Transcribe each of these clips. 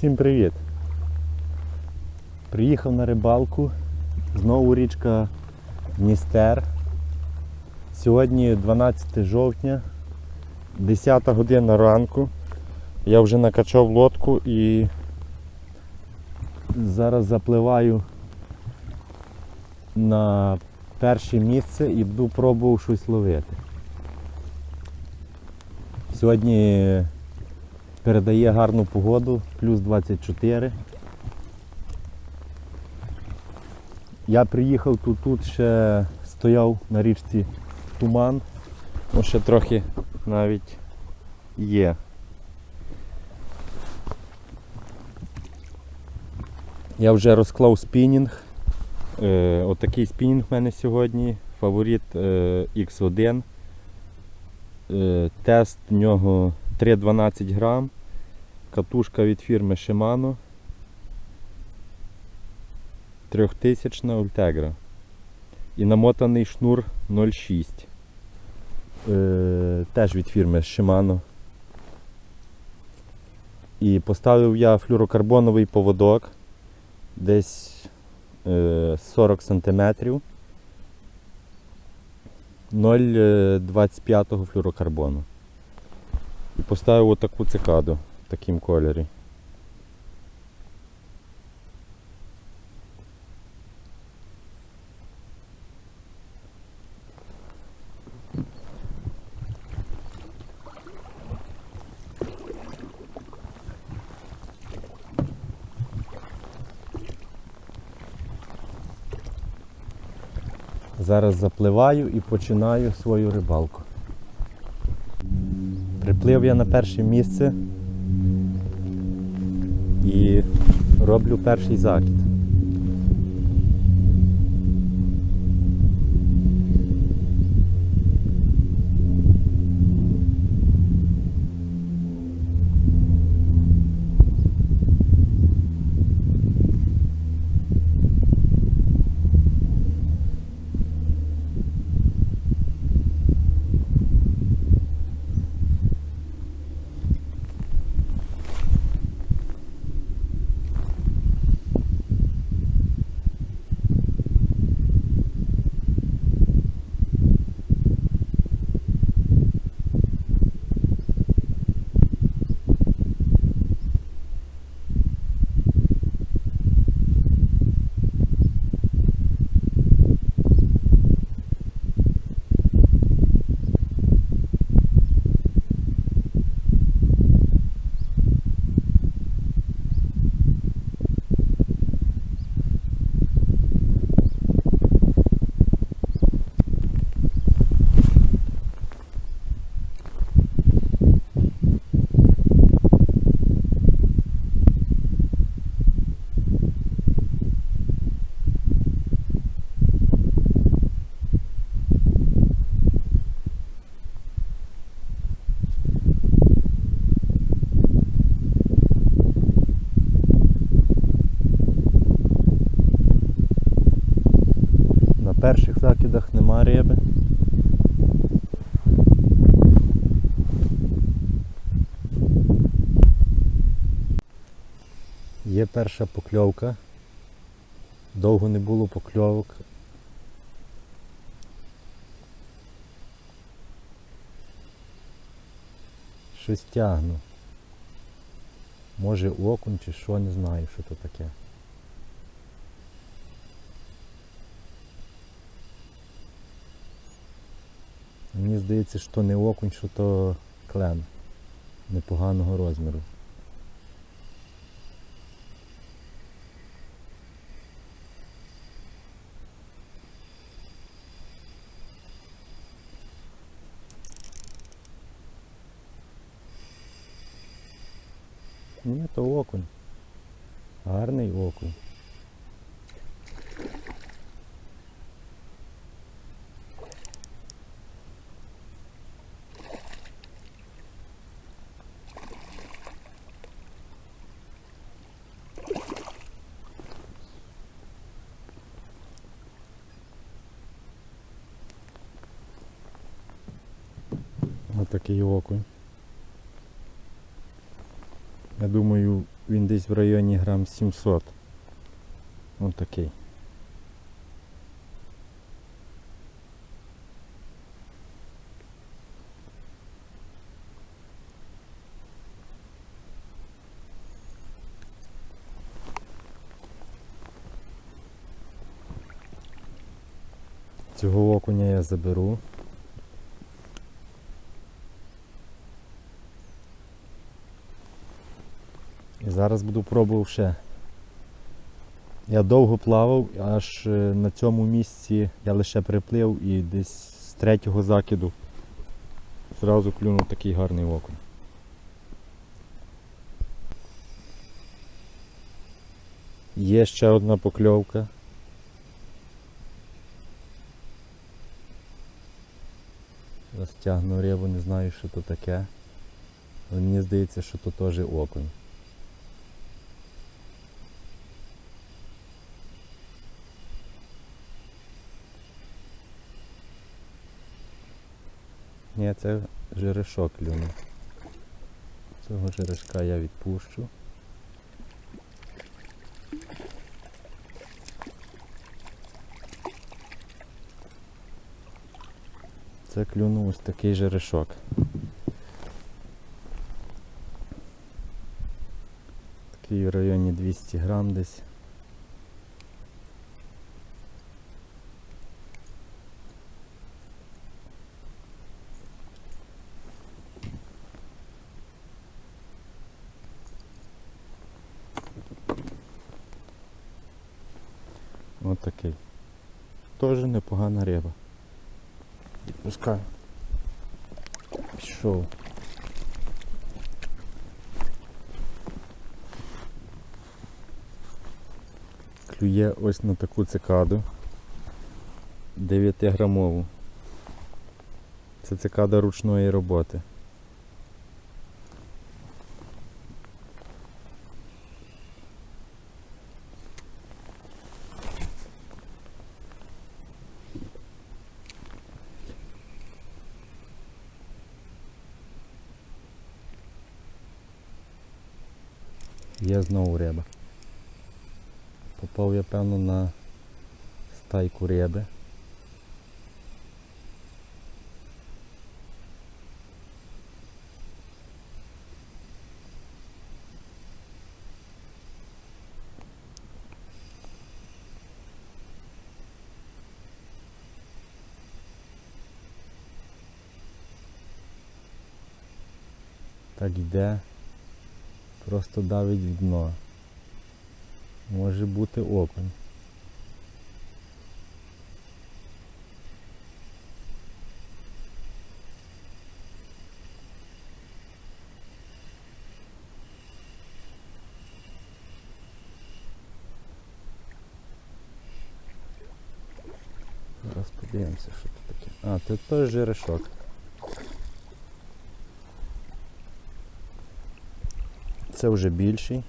Всім привіт! Приїхав на рибалку. Знову річка Дністер. Сьогодні 12 жовтня, 10 година ранку. Я вже накачав лодку і зараз запливаю на перше місце і буду пробувати щось ловити. Сьогодні передає гарну погоду, плюс 24. Я приїхав тут, тут ще стояв на річці туман, ну ще трохи навіть є. Я вже розклав спінінг. Е, отакий спінінг в мене сьогодні. Фаворит е, X1. Е, тест в нього 3,12 грам. Катушка від фірми Shimano. 3000 Ultegra. І намотаний шнур 0,6. Е, теж від фірми Shimano. І поставив я флюрокарбоновий поводок десь е, 40 см 0,25 флюрокарбону. І поставив отаку цикаду в такому кольорі. Зараз запливаю і починаю свою рибалку. Приплив я на перше місце і роблю перший закид. На перших закидах нема риби. Є перша покльовка. Довго не було покльовок. Щось тягну. Може окунь чи що, не знаю, що то таке. Мені здається, що не окунь, що то клен непоганого розміру. Ні, то окунь. Гарний окунь. Отакий окунь. Я думаю, Він десь в районі грам 700. Ось такий. Цього окуня я заберу. Зараз буду пробував ще. Я довго плавав, аж е, на цьому місці я лише приплив і десь з третього закиду зразу клюнув такий гарний окунь. Є ще одна покльовка. Розтягну рибу, не знаю, що то таке. Але мені здається, що то теж окунь. Ні, це жерешок клюнув. Цього жерешка я відпущу. Це клюнув ось такий жерешок. Такий в районі 200 грам десь. Ось такий. Теж непогана риба. Відпускаю. Пішов. Клює ось на таку цикаду. 9-грамову. Це цикада ручної роботи. Є знову риба. Попав я певно на стайку риби. Так йде. Просто давить в дно. Може бути окунь. Зараз подивимося, що це таке. А, це теж жерешок. Це вже більший.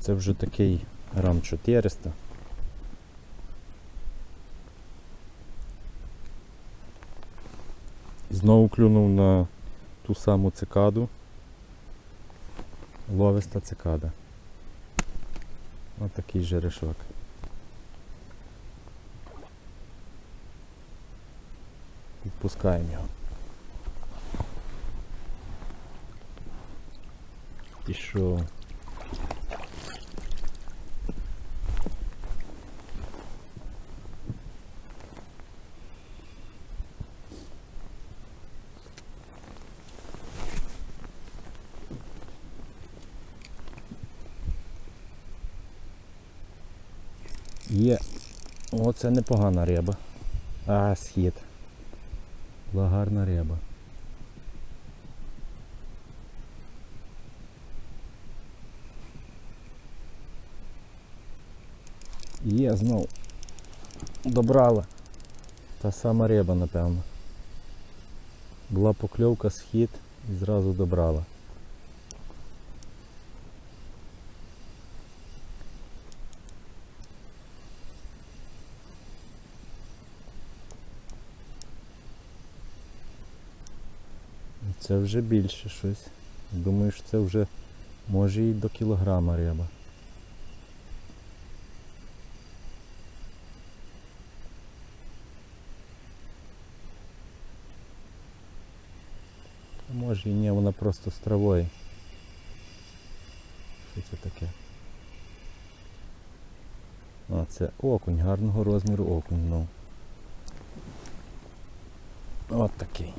Це вже такий грам 400. Знову клюнув на ту саму цикаду. Ловиста цикада. Ось такий жерешок. Відпускаємо його. Пішов. Є. О, це непогана риба. А, схід. Була гарна риба. Є знов. Добрала. Та сама риба, напевно. Була покльовка, схід і зразу добрала. Це вже більше щось. Думаю, що це вже Може і до кілограма риба. Може і ні, вона просто з травою. Що це таке? А, це окунь, гарного розміру окунь знов. От такий.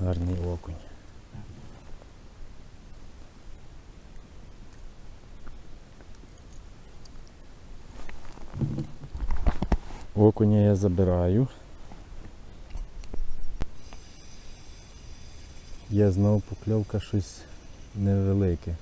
Гарний окунь. Окуня я забираю. Є знову покльовка щось невелике.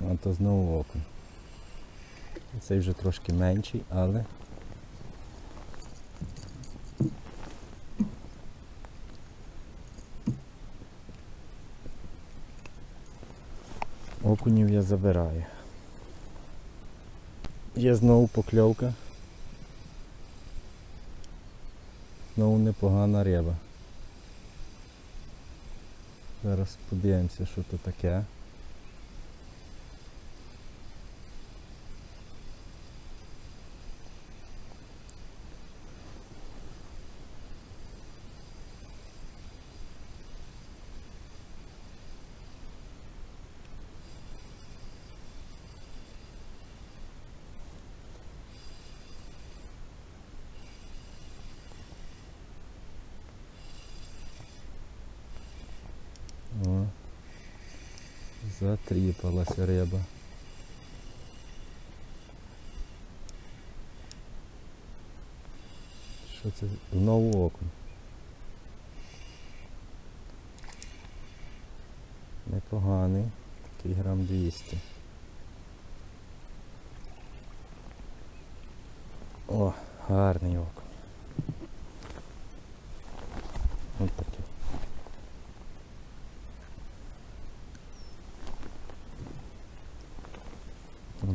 А то знову окунь. Цей вже трошки менший, але окунів я забираю. Є знову покльовка. Знову непогана риба. Зараз подивимося, що то таке. О, затріпалася риба. Що це? Знову окунь. Непоганий. Такий грам 200. О, гарний окунь. Ось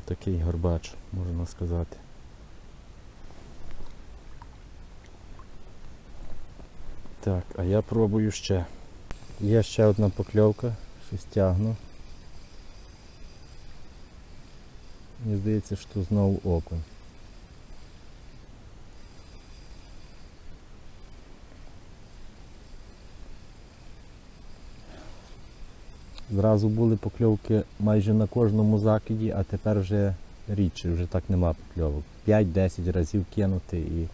такий. Горбач, можна сказати. Так, а я пробую ще. Є ще одна покльовка, щось тягну. Мені здається, що знову окунь. Зразу були покльовки майже на кожному закиді, а тепер вже рідше, вже так нема покльовок. 5-10 разів кинути і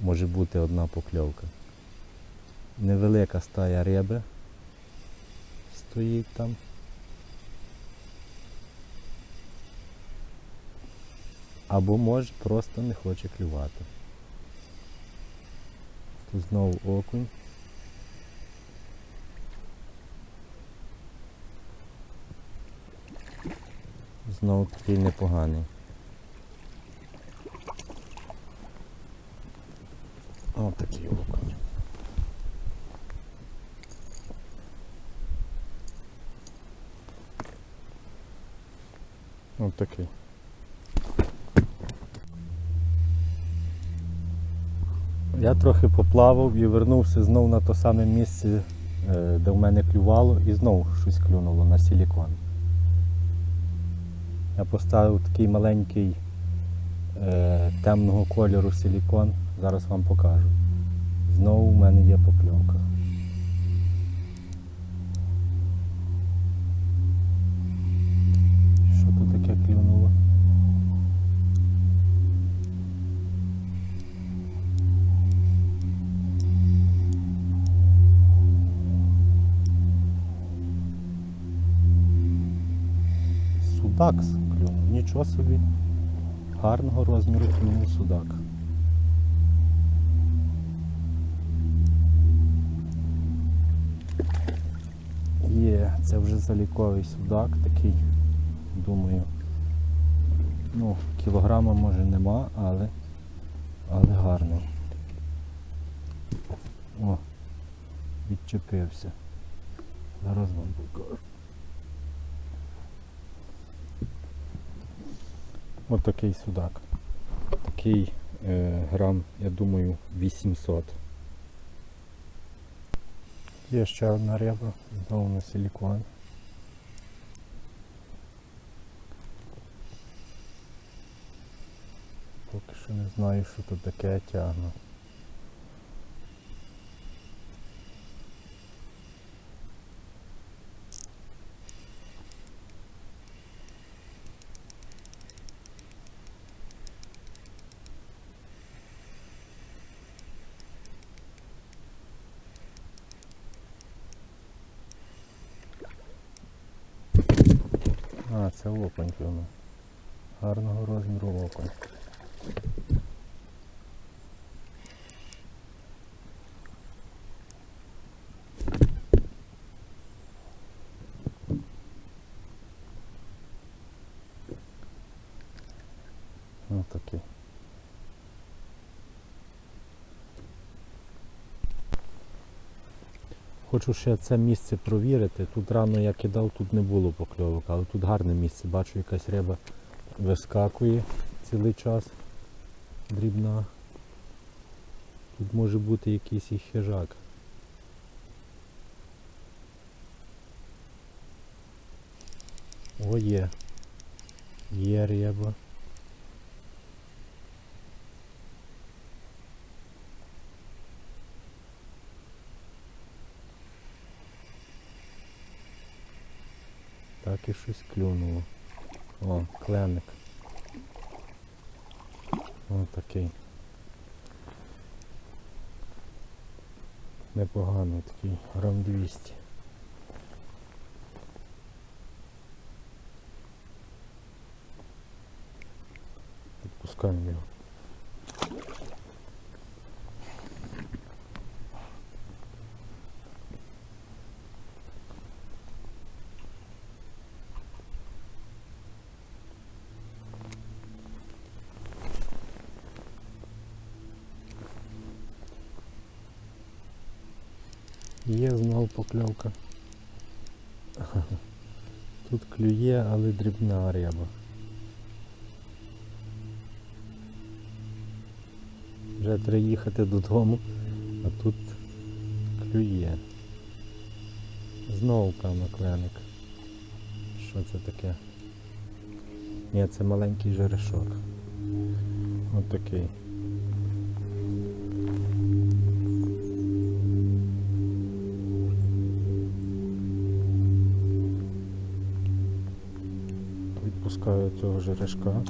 може бути одна покльовка. Невелика стая риби стоїть там. Або може просто не хоче клювати. Тут знову окунь. Знову такий непоганий. Ось такий окунь. Ось такий. Я трохи поплавав і вернувся знову на те саме місце, е, де в мене клювало, і знову щось клюнуло на силікон. Я поставив такий маленький е, темного кольору силікон. Зараз вам покажу. Знову в мене є покльовка. Що тут таке клюнуло? Судак клюнув, нічого собі. Гарного розміру клюнув судак. Є, це вже заліковий судак такий, думаю. Ну, кілограма може нема, але, але гарний. О, відчепився. Зараз вам покажу. Ось такий судак. Такий е, грам, я думаю, 800. Є ще одна риба, знову на силікон. Поки що не знаю, що тут таке тягну. А, це окунь. Гарного розміру окунь. Ось такий. Хочу ще це місце провірити. Тут рано я кидав, тут не було покльовок, але тут гарне місце. Бачу, якась риба вискакує цілий час. Дрібна. Тут може бути якийсь і хижак. О, є. Є риба. Так і щось клюнуло. О, кленик. О, такий. Непоганий такий, грам 200. Відпускаємо його. Є знов покльовка. Тут клює, але дрібна риба. Вже треба їхати додому, а тут клює. Знову певно. Що це таке? Ні, це маленький жерешок. Ось Відпускаю цього жерешка.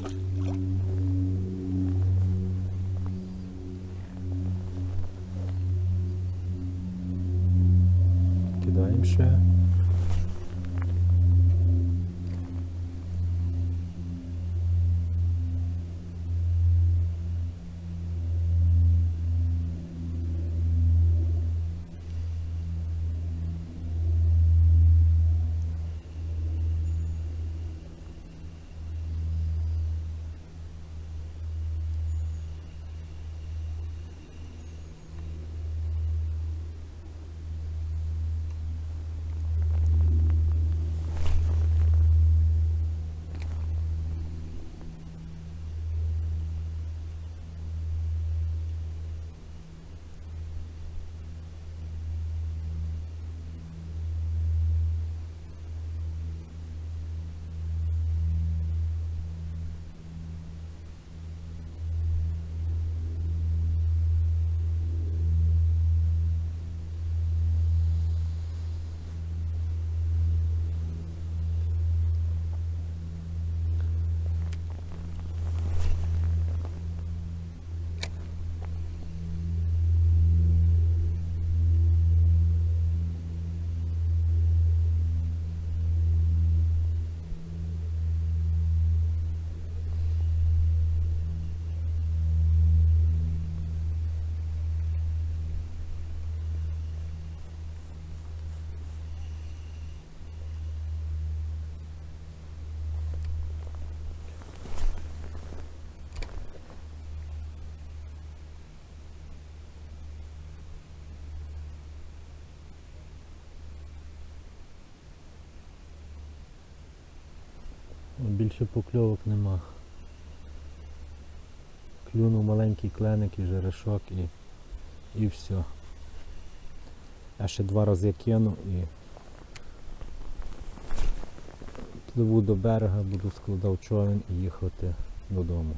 Більше покльовок нема. Клюнув маленький кленик і жерешок і, і все. Я ще два рази кину і пливу до берега, буду складав човен і їхати додому.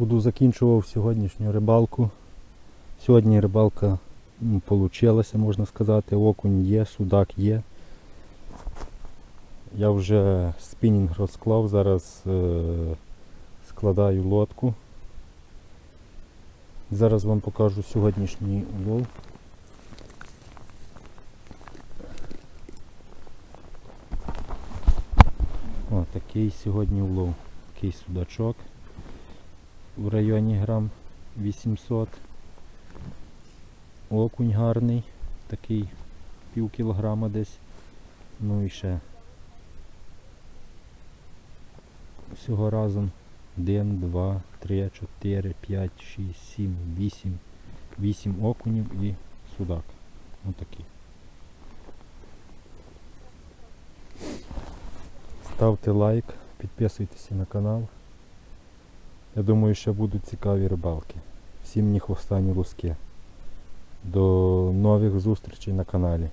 Буду закінчував сьогоднішню рибалку. Сьогодні рибалка вийшла, можна сказати. Окунь є, судак є. Я вже спінінг розклав, зараз е, складаю лодку. Зараз вам покажу сьогоднішній улов. О, такий сьогодні улов. Такий судачок в районі грам 800. Окунь гарний, такий пів кілограма десь. Ну і ще всього разом 1, 2, 3, 4, 5, 6, 7, 8. 8 окунів і судак. Отакий. Ставте лайк, підписуйтесь на канал. Я думаю, ще будуть цікаві рибалки. Всім ні хвоста, ні луски. До нових зустрічей на каналі.